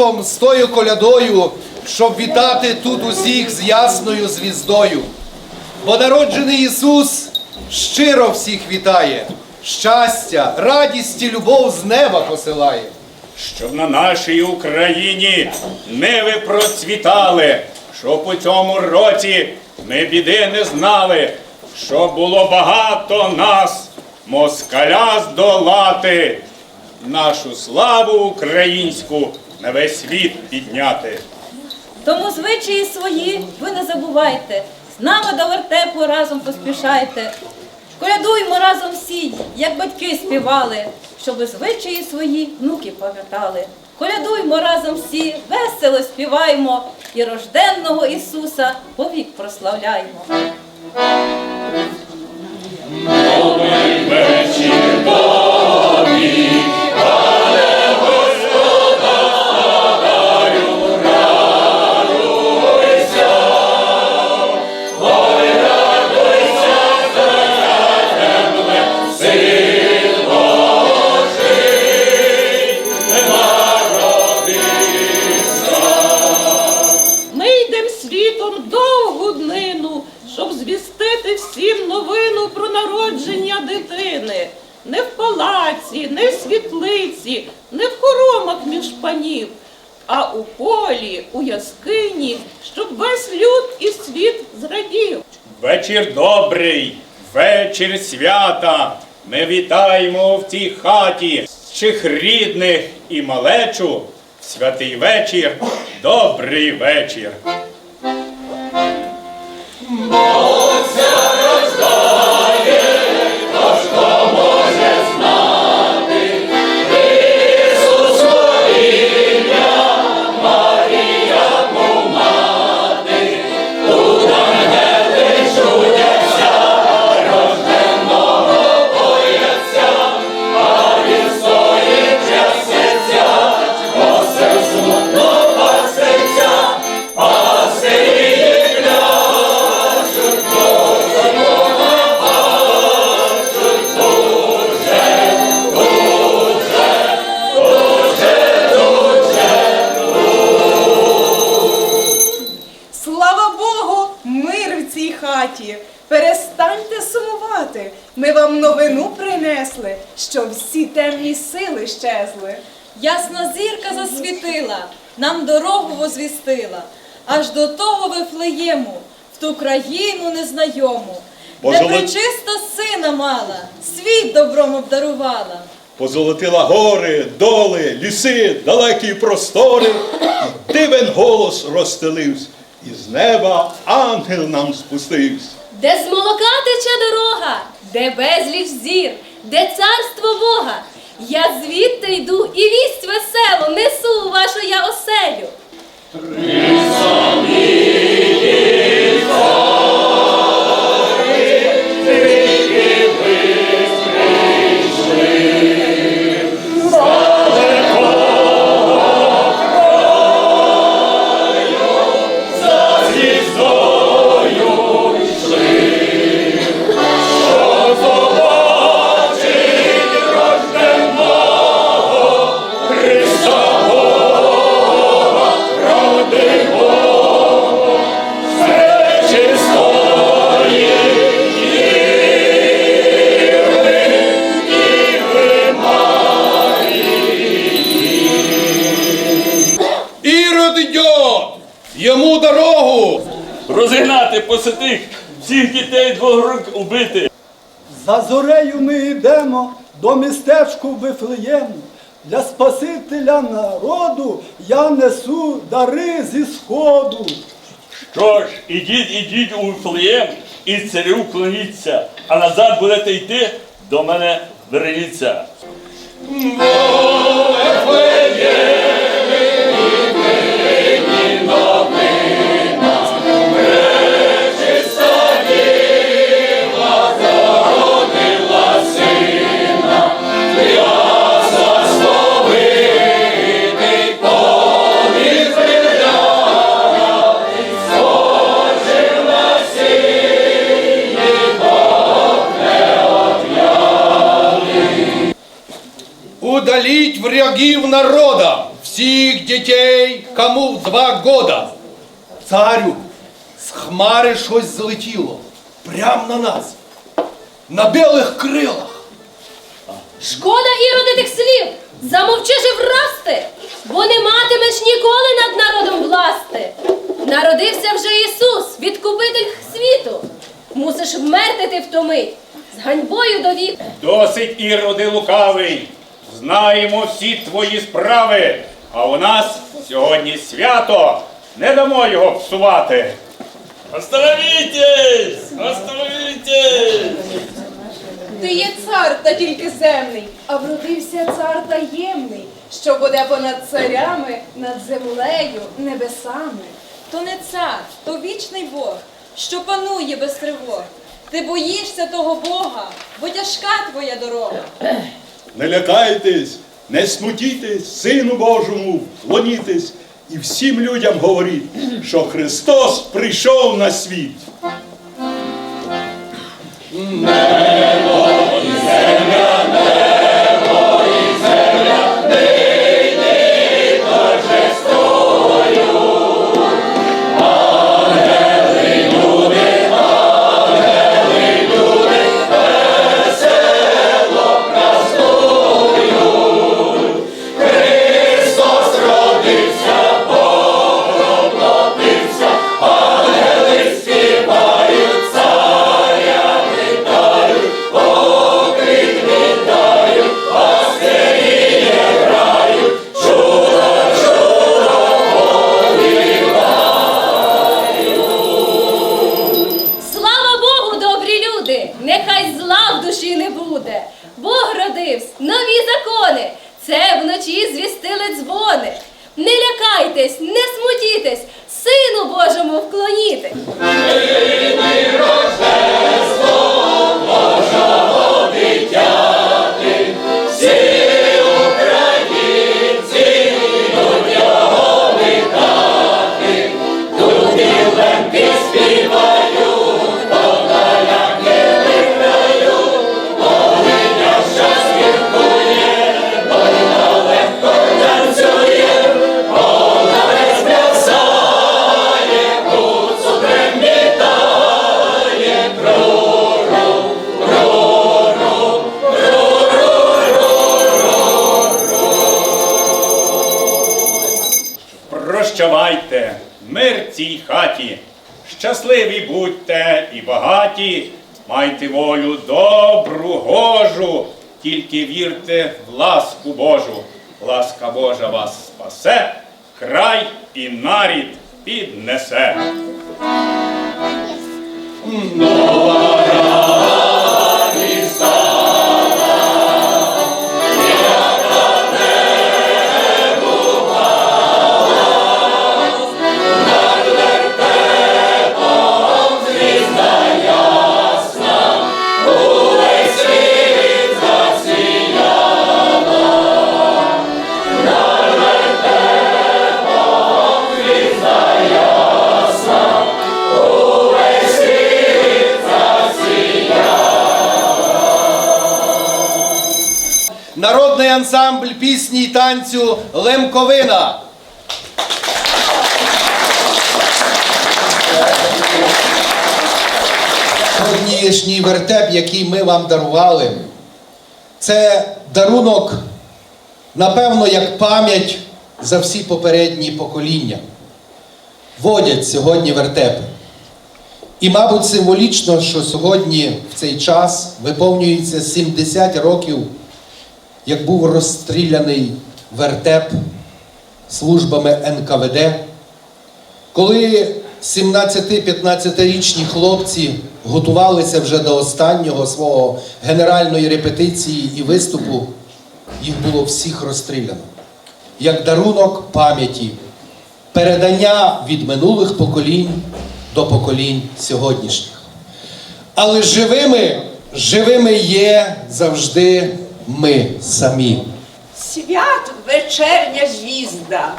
вертепом, з тою колядою, щоб вітати тут усіх з ясною звіздою. Бо народжений Ісус щиро всіх вітає, щастя, радість і любов з неба посилає. щоб на нашій Україні ниви процвітали, щоб у цьому році ми біди не знали, щоб було багато нас, москаля здолати, нашу славу українську на весь світ підняти. Тому звичаї свої ви не забувайте. З нами до вертепу разом поспішайте. Колядуймо разом всі, як батьки співали, щоби звичаї свої внуки пам'ятали. Колядуймо разом всі, весело співаймо і рожденного Ісуса повік прославляймо. Вечір вечір свята. Ми вітаємо в цій хаті всіх рідних і малечу. Святий вечір, добрий вечір. Країну незнайому. Бо Де золот- причиста сина мала, світ добром обдарувала. Позолотила гори, доли, ліси, далекі простори, і дивен голос розстелився, і з неба ангел нам спустився. Де з молока тече дорога, де безліч зір, де царство Бога. Я звідти йду і вість веселу несу у вашу я оселю. Ірод розігнати посетих всіх дітей двох рук убити. За зорею ми йдемо до містечку Вифлеєму. Для Спасителя народу я несу дари зі сходу. Що ж, ідіть, ідіть у Вифлеєм і царю клоніться, а назад будете йти, до мене верніться. удалить врагів народа, всіх дітей, кому в два года. Царю, з хмари щось злетіло, прям на нас, на білих крилах. Шкода іроди тих слів! Замовчи же враз ти, бо не матимеш ніколи над народом власти. Народився вже Ісус, відкупитель світу. Мусиш вмерти ти в ту мить, з ганьбою до віку. Досить іроди лукавий. Знаємо всі твої справи. А у нас сьогодні свято. Не дамо його псувати. Остановитесь! Остановитесь! Ти є цар та тільки земний, а вродився цар таємний, що буде понад царями, над землею, небесами. То не цар, то вічний Бог, що панує без тривог. Ти боїшся того Бога, бо тяжка твоя дорога. Не лякайтесь, не смутітесь, Сину Божому, вклонітесь і всім людям говоріть, що Христос прийшов на світ. Ансамбль пісні й танцю Лемковина. Сьогоднішній вертеп, який ми вам дарували, це дарунок, напевно, як пам'ять за всі попередні покоління. Водять сьогодні вертепи. І, мабуть, символічно, що сьогодні в цей час виповнюється 70 років, як був розстріляний вертеп службами НКВД, коли 17-15-річні хлопці готувалися вже до останнього свого генеральної репетиції і виступу, їх було всіх розстріляно. Як дарунок пам'яті, передання від минулих поколінь до поколінь сьогоднішніх. Але живими, живими є завжди ми самі. Свят вечерня звізда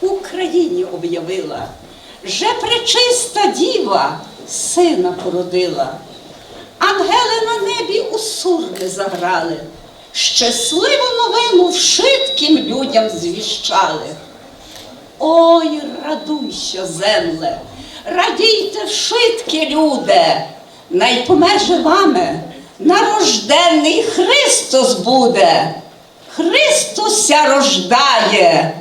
Україні об'явила, же пречиста діва сина породила. Ангели на небі у сурми заграли, щасливу новину вшитким людям звіщали. Ой, радуйся, земле, радійте вшитки, люде, найпомеже вами нарожденний Христос буде. Христуся рождає.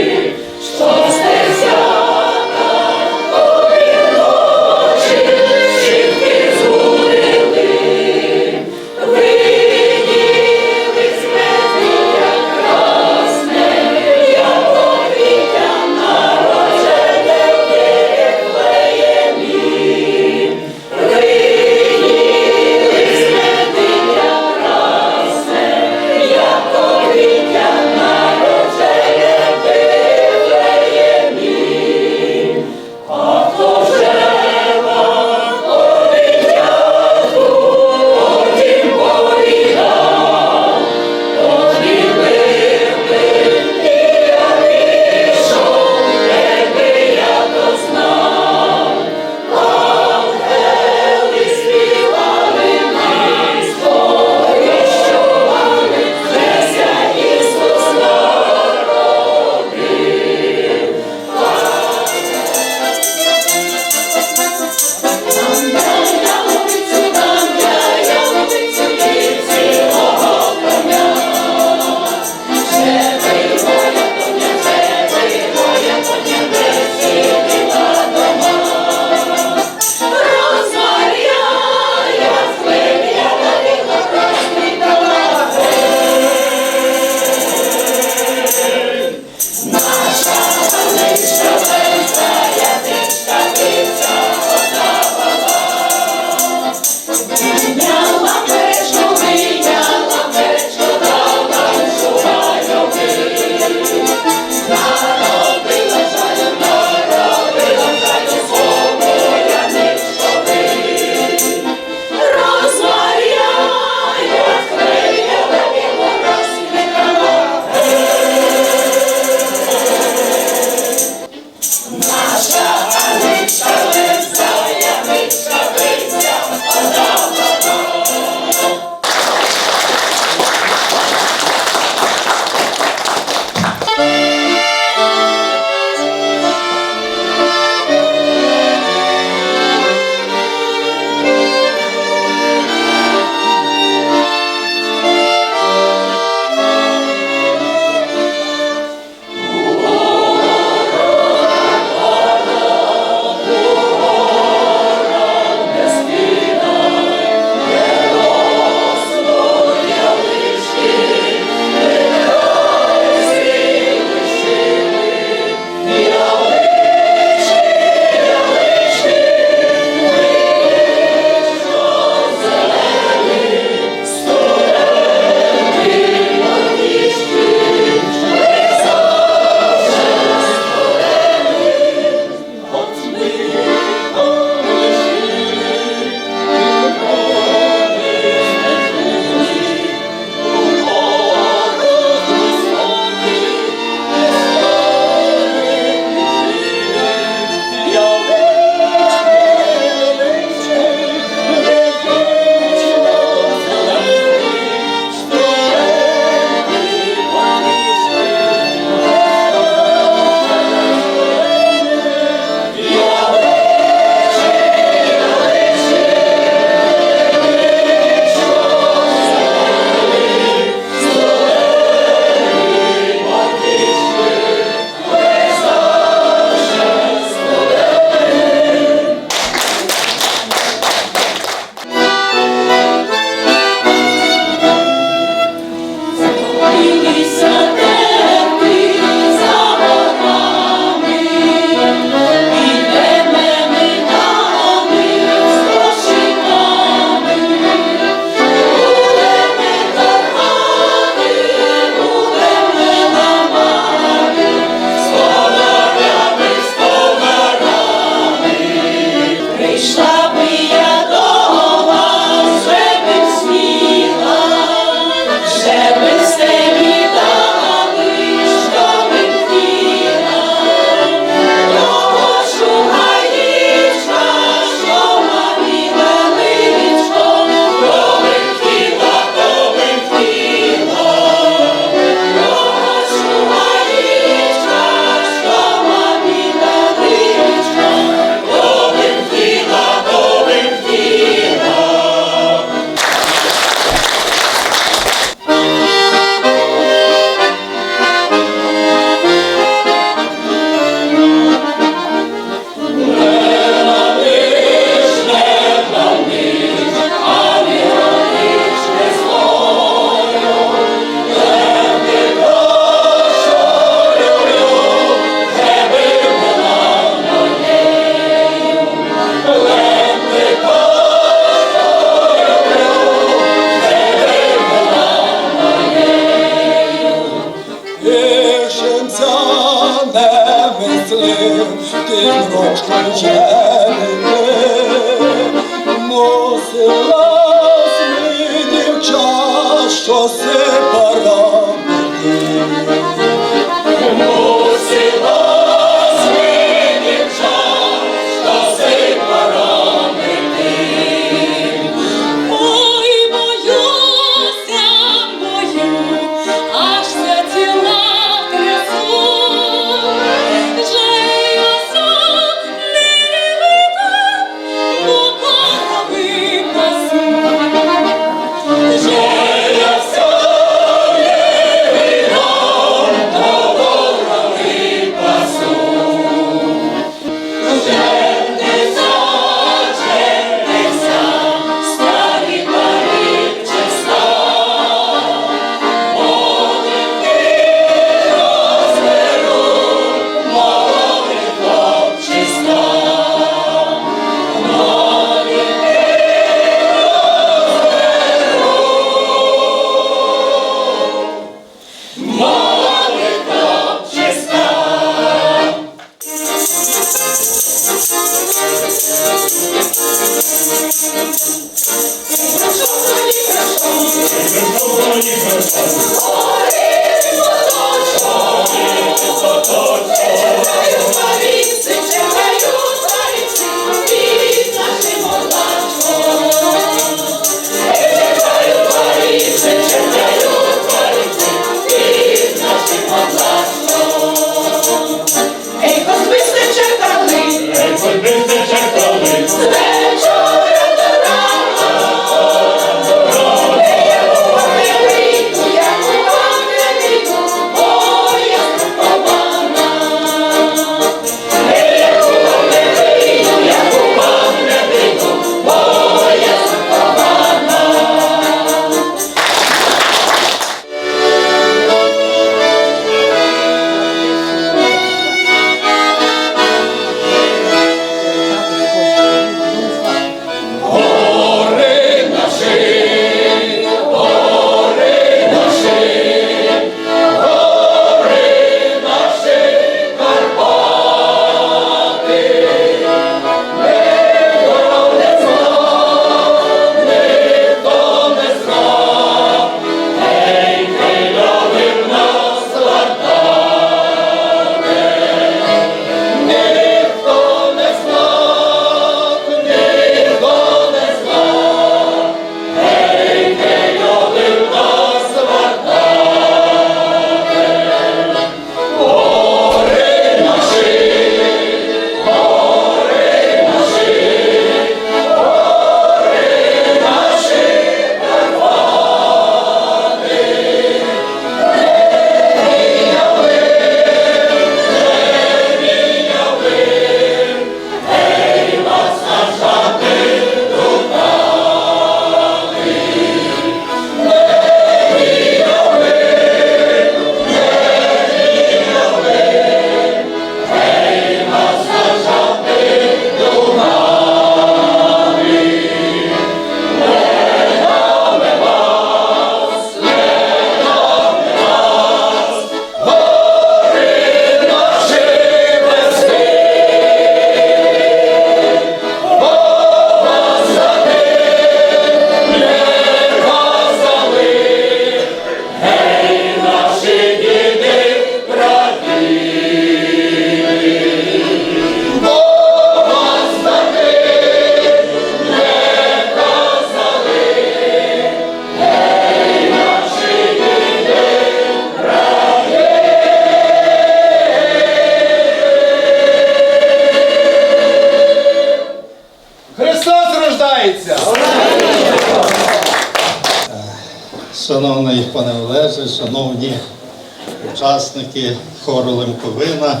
учасники хору Лемковина,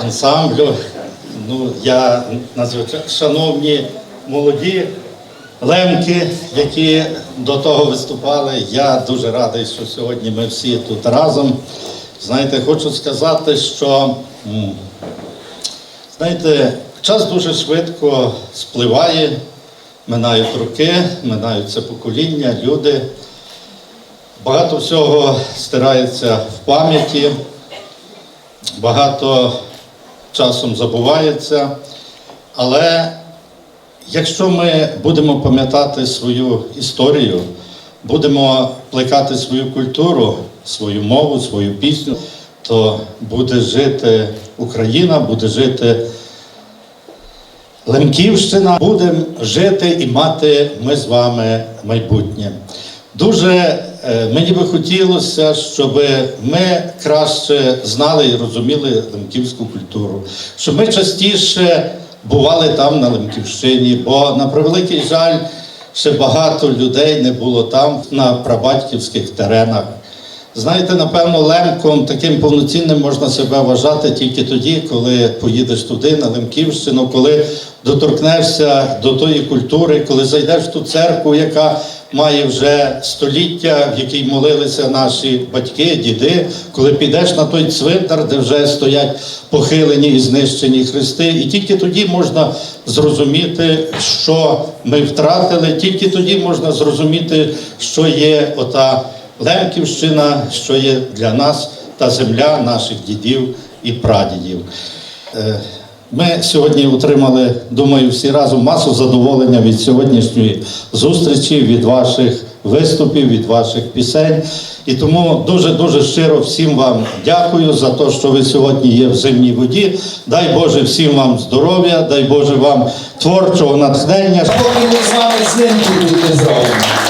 ансамблю. Ну, я надзвичайно шановні молоді лемки, які до того виступали. Я дуже радий, що сьогодні ми всі тут разом. Знаєте, хочу сказати, що знаєте, час дуже швидко спливає, минають руки, минаються покоління, люди. Багато всього стирається в пам'яті, багато часом забувається, але якщо ми будемо пам'ятати свою історію, будемо плекати свою культуру, свою мову, свою пісню, то буде жити Україна, буде жити Лемківщина, будемо жити і мати ми з вами майбутнє. Дуже мені би хотілося, щоб ми краще знали і розуміли лемківську культуру, щоб ми частіше бували там на Лемківщині, бо на превеликий жаль, ще багато людей не було там на прабатьківських теренах. Знаєте, напевно, лемком таким повноцінним можна себе вважати тільки тоді, коли поїдеш туди, на Лемківщину, коли доторкнешся до тої культури, коли зайдеш в ту церкву, яка має вже століття, в якій молилися наші батьки, діди, коли підеш на той цвинтар, де вже стоять похилені і знищені хрести, і тільки тоді можна зрозуміти, що ми втратили, тільки тоді можна зрозуміти, що є ота. Лемківщина, що є для нас та земля наших дідів і прадідів. Ми сьогодні отримали, думаю, всі разом масу задоволення від сьогоднішньої зустрічі, від ваших виступів, від ваших пісень. І тому дуже-дуже щиро всім вам дякую за те, що ви сьогодні є в зимній воді. Дай Боже всім вам здоров'я, дай Боже вам творчого натхнення. Поки ви з вами з ним будете зробити.